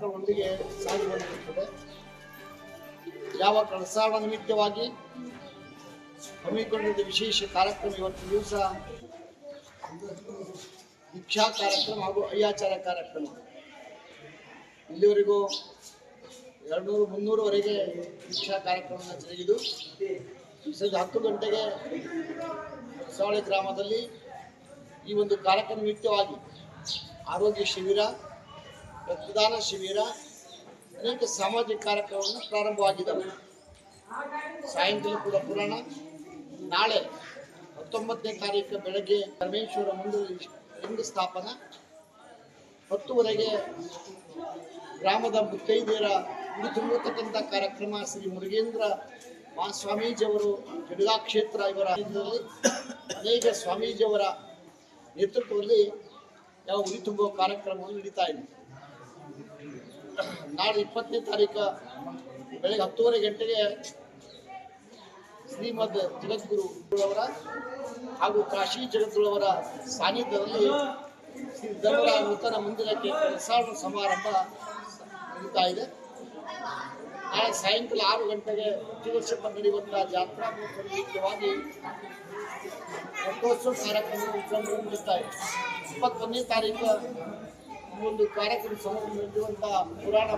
ಕಾರ್ಯಕ್ರಮದೊಂದಿಗೆ ಸಾಗಿ ಬಂದಿರುತ್ತದೆ. ಯಾವ ಪ್ರಸಾರ ನಿಮಿತ್ತವಾಗಿ ಹಮ್ಮಿಕೊಂಡಿದ್ದ ವಿಶೇಷ ಕಾರ್ಯಕ್ರಮ ಇವತ್ತು ದಿವಸ ದೀಕ್ಷಾ ಕಾರ್ಯಕ್ರಮ ಹಾಗೂ ಅಯ್ಯಾಚಾರ ಕಾರ್ಯಕ್ರಮ. ಇಲ್ಲಿವರೆಗೂ ಎರಡುನೂರು, ಮುನ್ನೂರವರೆಗೆ ದೀಕ್ಷಾ ಕಾರ್ಯಕ್ರಮ ಜರುಗಿದು ಸಂಜೆ ಹತ್ತು ಗಂಟೆಗೆ ಹೊಸವಳೆ ಗ್ರಾಮದಲ್ಲಿ ಈ ಒಂದು ಕಾರ್ಯಕ್ರಮ ನಿಮಿತ್ತವಾಗಿ ಆರೋಗ್ಯ ಶಿಬಿರ ರಕ್ತದಾನ ಶಿಬಿರ ಅನೇಕ ಸಾಮಾಜಿಕ ಕಾರ್ಯಕ್ರಮಗಳು ಪ್ರಾರಂಭವಾಗಿದ್ದಾವೆ ಸಾಯಂಕಾಲ ಕೂಡ ಪುರಾಣ. ನಾಳೆ ಹತ್ತೊಂಬತ್ತನೇ ತಾರೀಕು ಬೆಳಗ್ಗೆ ಪರಮೇಶ್ವರ ಮುಂದೆ ಲಿಂಗ ಸ್ಥಾಪನ ಹತ್ತುವರೆಗೆ ಗ್ರಾಮದ ಮುತ್ತೈದೆಯರ ಉಡಿ ತುಂಬತಕ್ಕಂಥ ಕಾರ್ಯಕ್ರಮ ಶ್ರೀ ಮುರುಗೇಂದ್ರ ಮಾ ಸ್ವಾಮೀಜಿಯವರು ಕ್ಷೇತ್ರ ಇವರ ಅನೇಕ ಸ್ವಾಮೀಜಿಯವರ ನೇತೃತ್ವದಲ್ಲಿ ಯಾವ ಉರಿ ತುಂಬುವ ಕಾರ್ಯಕ್ರಮವನ್ನು ನಡೀತಾ ಇದೆ. ನಾಳೆ ಇಪ್ಪತ್ತನೇ ತಾರೀಕು ಬೆಳಗ್ಗೆ ಹತ್ತುವರೆ ಗಂಟೆಗೆ ಶ್ರೀಮದ್ ಜಗದ್ಗುರು ಅವರ ಹಾಗೂ ಕಾಶಿ ಜಗದ್ಗುರುವರ ಸಾನ್ನಿಧ್ಯದಲ್ಲಿ ಶ್ರೀ ಧರ್ಮರ ನೂತನ ಮಂದಿರಕ್ಕೆ ಪ್ರಸಾದ ಸಮಾರಂಭ ನಡೀತಾ ಇದೆ. ನಾಳೆ ಸಾಯಂಕಾಲ ಆರು ಗಂಟೆಗೆ ಪ್ರತಿ ವರ್ಷ ನಡೆಯುವಂತಹ ಜಾತ್ರಾ ಮುಖ್ಯವಾಗಿ ರಥೋತ್ಸವ ಕಾರ್ಯಕ್ರಮ ಇದೆ. ಇಪ್ಪತ್ತೊಂದನೇ ತಾರೀಕು ಒಂದು ಕಾರ್ಯಕ್ರಮ ನಡೆಯುವಂತಹ ಪುರಾಣ